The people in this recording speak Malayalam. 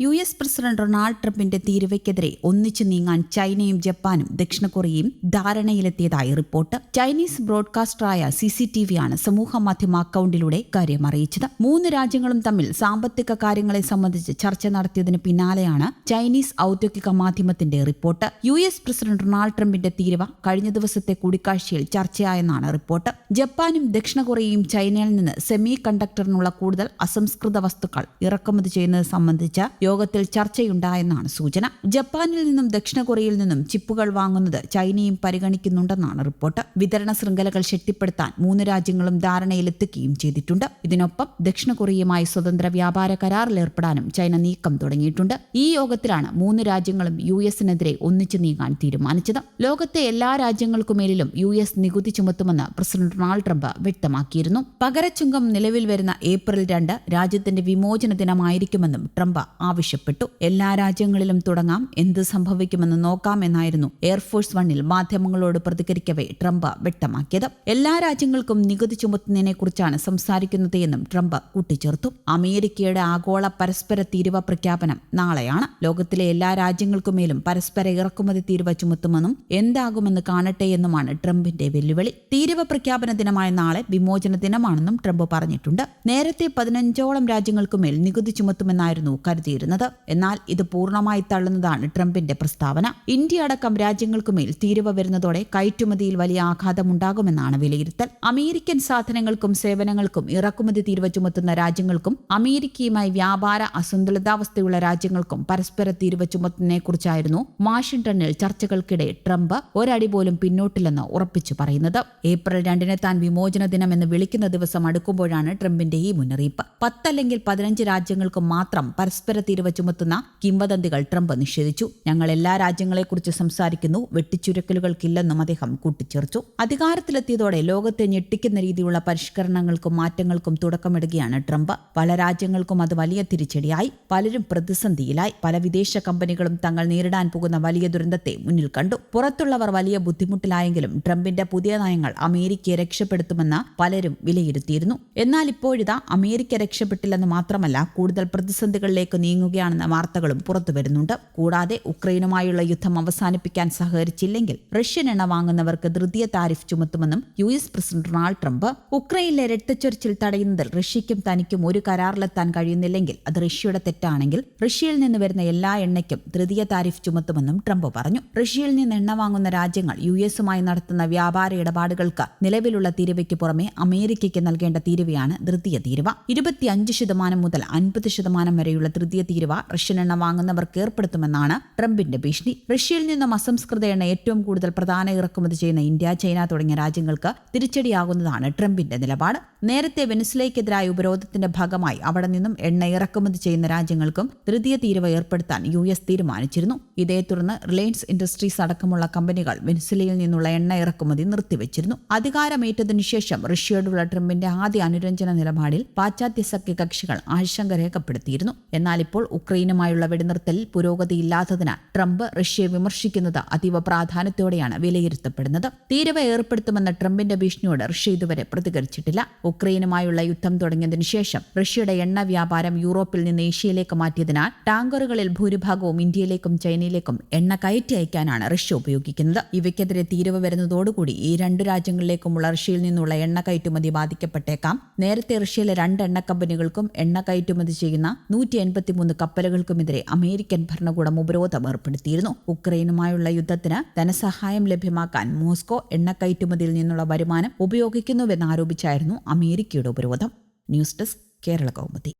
യു എസ് പ്രസിഡന്റ് ഡൊണാൾഡ് ട്രംപിന്റെ തീരുവയ്ക്കെതിരെ ഒന്നിച്ചു നീങ്ങാൻ ചൈനയും ജപ്പാനും ദക്ഷിണ കൊറിയയും ധാരണയിലെത്തിയതായി റിപ്പോർട്ട്. ചൈനീസ് ബ്രോഡ്കാസ്റ്ററായ സി സി ടി വിയാണ് സമൂഹ മാധ്യമ അക്കൌണ്ടിലൂടെ കാര്യം അറിയിച്ചത്. മൂന്ന് രാജ്യങ്ങളും തമ്മിൽ സാമ്പത്തിക കാര്യങ്ങളെ സംബന്ധിച്ച് ചർച്ച നടത്തിയതിന് പിന്നാലെയാണ് ചൈനീസ് ഔദ്യോഗിക മാധ്യമത്തിന്റെ report. U S president Donald ട്രംപിന്റെ തീരുവ കഴിഞ്ഞ ദിവസത്തെ കൂടിക്കാഴ്ചയിൽ ചർച്ചയായെന്നാണ് റിപ്പോർട്ട്. ജപ്പാനും ദക്ഷിണ കൊറിയയും ചൈനയിൽ നിന്ന് സെമി കണ്ടക്ടറിനുള്ള കൂടുതൽ അസംസ്കൃത വസ്തുക്കൾ ഇറക്കുമതി ചെയ്യുന്നത് സംബന്ധിച്ച യോഗത്തിൽ ചർച്ചയുണ്ടായെന്നാണ് സൂചന. ജപ്പാനിൽ നിന്നും ദക്ഷിണ കൊറിയയിൽ നിന്നും ചിപ്പുകൾ വാങ്ങുന്നത് ചൈനയും പരിഗണിക്കുന്നുണ്ടെന്നാണ് റിപ്പോർട്ട്. വിതരണ ശൃംഖലകൾ ശക്തിപ്പെടുത്താൻ മൂന്ന് രാജ്യങ്ങളും ധാരണയിലെത്തുകയും ചെയ്തിട്ടുണ്ട്. ഇതിനൊപ്പം ദക്ഷിണ കൊറിയയുമായി സ്വതന്ത്ര വ്യാപാര കരാറിൽ ഏർപ്പെടാനും ചൈന നീക്കം തുടങ്ങിയിട്ടുണ്ട്. ഈ യോഗത്തിലാണ് മൂന്ന് രാജ്യങ്ങളും യു എസിനെതിരെ ഒന്നിച്ചു നീങ്ങാൻ തീരുമാനിച്ചത്. ലോകത്തെ എല്ലാ രാജ്യങ്ങൾക്കുമേലും യു എസ് നികുതി ചുമത്തുമെന്ന് പ്രസിഡന്റ് ഡൊണാൾഡ് ട്രംപ് വ്യക്തമാക്കിയിരുന്നു. പകരച്ചുങ്കം നിലവിൽ വരുന്ന ഏപ്രിൽ രണ്ട് രാജ്യത്തിന്റെ വിമോചന ദിനമായിരിക്കുമെന്നും ട്രംപ് ആവശ്യപ്പെട്ടു എല്ലാ രാജ്യങ്ങളിലും തുടങ്ങാം. എന്ത് സംഭവിക്കുമെന്ന് നോക്കാം എന്നായിരുന്നു എയർഫോഴ്സ് വണ്ണിൽ മാധ്യമങ്ങളോട് പ്രതികരിക്കവേ ട്രംപ് വ്യക്തമാക്കിയത്. എല്ലാ രാജ്യങ്ങൾക്കും നികുതി ചുമത്തുന്നതിനെക്കുറിച്ചാണ് സംസാരിക്കുന്നത് എന്നും ട്രംപ് കൂട്ടിച്ചേർത്തു. അമേരിക്കയുടെ ആഗോള പരസ്പര തീരുവ പ്രഖ്യാപനം നാളെയാണ്. ലോകത്തിലെ എല്ലാ രാജ്യങ്ങൾക്കുമേലും പരസ്പര ഇറക്കുമതി തീരുവ ചുമത്തുമെന്നും എന്താകുമെന്ന് കാണട്ടെ എന്നുമാണ് ട്രംപിന്റെ വെല്ലുവിളി. തീരുവ പ്രഖ്യാപന ദിനമായ നാളെ വിമോചന ദിനമാണെന്നും ട്രംപ് പറഞ്ഞിട്ടുണ്ട്. നേരത്തെ പതിനഞ്ചോളം രാജ്യങ്ങൾക്കുമേൽ നികുതി ചുമത്തുമെന്നായിരുന്നു കരുതിയിരുന്നത്. എന്നാൽ ഇത് പൂർണമായി തള്ളുന്നതാണ് ട്രംപിന്റെ പ്രസ്താവന. ഇന്ത്യ അടക്കം രാജ്യങ്ങൾക്കുമേൽ തീരുവ വരുന്നതോടെ കയറ്റുമതിയിൽ വലിയ ആഘാതമുണ്ടാകുമെന്നാണ് വിലയിരുത്തൽ. അമേരിക്കൻ സാധനങ്ങൾക്കും സേവനങ്ങൾക്കും ഇറക്കുമതി തീരുവ ചുമത്തുന്ന രാജ്യങ്ങൾക്കും അമേരിക്കയുമായി വ്യാപാര അസന്തുലിതാവസ്ഥയുള്ള രാജ്യങ്ങൾക്കും പരസ്പര തീരുവ ചുമത്തുന്നതിനെക്കുറിച്ചായിരുന്നു വാഷിംഗ്ടണിൽ ചർച്ചകൾക്കിടെ ട്രംപ് ഒരടി പോലും പിന്നോട്ടില്ലെന്ന് ഉറപ്പിച്ചു പറയുന്നത്. ഏപ്രിൽ രണ്ടിന് താൻ വിമോചന ദിനം എന്ന് വിളിക്കുന്ന ദിവസം അടുക്കുമ്പോഴാണ് ട്രംപിന്റെ ഈ മുന്നറിയിപ്പ്. പത്തല്ലെങ്കിൽ പതിനഞ്ച് രാജ്യങ്ങൾക്കും മാത്രം പരസ്പര തീരുവ ചുമത്തുന്ന കിംവദന്തികൾ ട്രംപ് നിഷേധിച്ചു. ഞങ്ങൾ എല്ലാ രാജ്യങ്ങളെക്കുറിച്ച് സംസാരിക്കുന്നു. വെട്ടിച്ചുരക്കലുകൾക്കില്ലെന്നും അദ്ദേഹം കൂട്ടിച്ചേർച്ചു അധികാരത്തിലെത്തിയതോടെ ലോകത്തെ ഞെട്ടിക്കുന്ന രീതിയിലുള്ള പരിഷ്കരണങ്ങൾക്കും മാറ്റങ്ങൾക്കും തുടക്കമിടുകയാണ് ട്രംപ്. പല രാജ്യങ്ങൾക്കും അത് വലിയ തിരിച്ചടിയായി. പലരും പ്രതിസന്ധിയിലായി. പല വിദേശ കമ്പനികളും തങ്ങൾ നേരിടാൻ പോകുന്ന വലിയ ദുരന്തത്തെ മുന്നിൽ കണ്ടു. പുറത്തുള്ളവർ വലിയ ബുദ്ധിമുട്ടിലായെങ്കിലും ട്രംപിന്റെ പുതിയ നയങ്ങൾ അമേരിക്കയെ രക്ഷപ്പെടുത്തുമെന്ന് പലരും വിലയിരുത്തിയിരുന്നു. എന്നാൽ ഇപ്പോഴിതാ അമേരിക്ക രക്ഷപ്പെട്ടില്ലെന്ന് മാത്രമല്ല കൂടുതൽ പ്രതിസന്ധികളിലേക്ക് നീങ്ങുകയാണെന്ന വാർത്തകളും പുറത്തു വരുന്നുണ്ട്. കൂടാതെ ഉക്രൈനുമായുള്ള യുദ്ധം അവസാനിപ്പിക്കാൻ സഹകരിച്ചില്ലെങ്കിൽ റഷ്യൻ എണ്ണ വാങ്ങുന്നവർക്ക് ധൃതിയ tariff ചുമത്തുമെന്നും U S president Donald Trump ഉക്രൈനിലെ രക്തച്ചൊരിച്ചിൽ തടയുന്നതിൽ റഷ്യയ്ക്കും തനിക്കും ഒരു കരാറിലെത്താൻ കഴിയുന്നില്ലെങ്കിൽ അത് റഷ്യയുടെ തെറ്റാണെങ്കിൽ റഷ്യയിൽ നിന്ന് വരുന്ന എല്ലാ എണ്ണയ്ക്കും ധൃതിയ താരിഫ് ചുമത്തുമെന്നും ട്രംപ് പറഞ്ഞു. റഷ്യയിൽ നിന്ന് എണ്ണ വാങ്ങുന്ന രാജ്യങ്ങൾ യു എസുമായി നടത്തുന്ന വ്യാപാര ഇടപാടുകൾക്ക് നിലവിലുള്ള തീരുവയ്ക്ക് പുറമെ അമേരിക്കയ്ക്ക് നൽകേണ്ട തീരുവയാണ് ധൃതിയ തീരുവ. ഇരുപത്തിയഞ്ച് ശതമാനം മുതൽ അൻപത് ശതമാനം വരെയുള്ള തൃതീയ തീരുവ റഷ്യൻ എണ്ണ വാങ്ങുന്നവർക്ക് ഏർപ്പെടുത്തുമെന്നാണ് ട്രംപിന്റെ ഭീഷണി. റഷ്യയിൽ നിന്നും അസംസ്കൃത എണ്ണ ഏറ്റവും കൂടുതൽ പ്രധാന ഇറക്കുമതി ചെയ്യുന്ന ഇന്ത്യ ചൈന തുടങ്ങിയ രാജ്യങ്ങൾക്ക് തിരിച്ചടിയാകുന്നതാണ് ട്രംപിന്റെ നിലപാട്. നേരത്തെ വെനസ്വലയ്ക്കെതിരായ ഉപരോധത്തിന്റെ ഭാഗമായി അവിടെ നിന്നും എണ്ണ ഇറക്കുമതി ചെയ്യുന്ന രാജ്യങ്ങൾക്കും തൃതീയ തീരുവ ഏർപ്പെടുത്താൻ യു എസ് തീരുമാനിച്ചിരുന്നു. ഇതേ തുടർന്ന് റിലയൻസ് ഇൻഡസ്ട്രീസ് അടക്കമുള്ള കമ്പനികൾ വെനസ്വലയിൽ നിന്നുള്ള എണ്ണ ഇറക്കുമതി നിർത്തിവച്ചിരുന്നു. അധികാരമേറ്റതിനു ശേഷം റഷ്യയോടുള്ള ട്രംപിന്റെ ആദ്യ അനുരഞ്ജന നിലപാടിൽ പാശ്ചാത്യ സഖ്യകക്ഷികൾ ആശങ്ക രേഖപ്പെടുത്തിയിരുന്നു. എന്നാൽ ഇപ്പോൾ ഉക്രൈനുമായുള്ള വെടിനിർത്തലിൽ പുരോഗതിയില്ലാത്തതിനാൽ ട്രംപ് റഷ്യയെ വിമർശിക്കുന്നത് അതീവ പ്രാധാന്യത്തോടെയാണ് വിലയിരുത്തപ്പെടുന്നത്. തീരുവ ഏർപ്പെടുത്തുമെന്ന ട്രംപിന്റെ ഭീഷണിയോട് റഷ്യ ഇതുവരെ പ്രതികരിച്ചിട്ടില്ല. ഉക്രൈനുമായുള്ള യുദ്ധം തുടങ്ങിയതിനു ശേഷം റഷ്യയുടെ എണ്ണ വ്യാപാരം യൂറോപ്പിൽ നിന്ന് ഏഷ്യയിലേക്ക് മാറ്റിയതിനാൽ ടാങ്കറുകളിൽ ഭൂരിഭാഗവും ഇന്ത്യയിലേക്കും ചൈനയിലേക്കും എണ്ണ കയറ്റി അയക്കാനാണ് റഷ്യ ഉപയോഗിക്കുന്നത്. ഇവയ്ക്കെതിരെ തീരുവ വരുന്നതോടുകൂടി ഈ രണ്ടു രാജ്യങ്ങളിലേക്കുമുള്ള റഷ്യയിൽ നിന്നുള്ള എണ്ണ കയറ്റുമതി ബാധിക്കപ്പെട്ടേക്കാം. നേരത്തെ റഷ്യയിലെ രണ്ട് എണ്ണ കമ്പനികൾക്കും എണ്ണ കയറ്റുമതി ചെയ്യുന്ന നൂറ്റി എൺപത്തിമൂന്ന് കപ്പലുകൾക്കുമെതിരെ അമേരിക്കൻ ഭരണകൂടം ഉപരോധം ഏർപ്പെടുത്തിയിരുന്നു. ഉക്രൈനുമായുള്ള യുദ്ധത്തിന് ധനസഹായം ലഭ്യമാക്കാൻ മോസ്കോ എണ്ണ കയറ്റുമതിയിൽ നിന്നുള്ള വരുമാനം ഉപയോഗിക്കുന്നുവെന്നാരോപിച്ചായിരുന്നു അമേരിക്കയുടെ ഉപരോധം. News desk Kerala Kaumudi.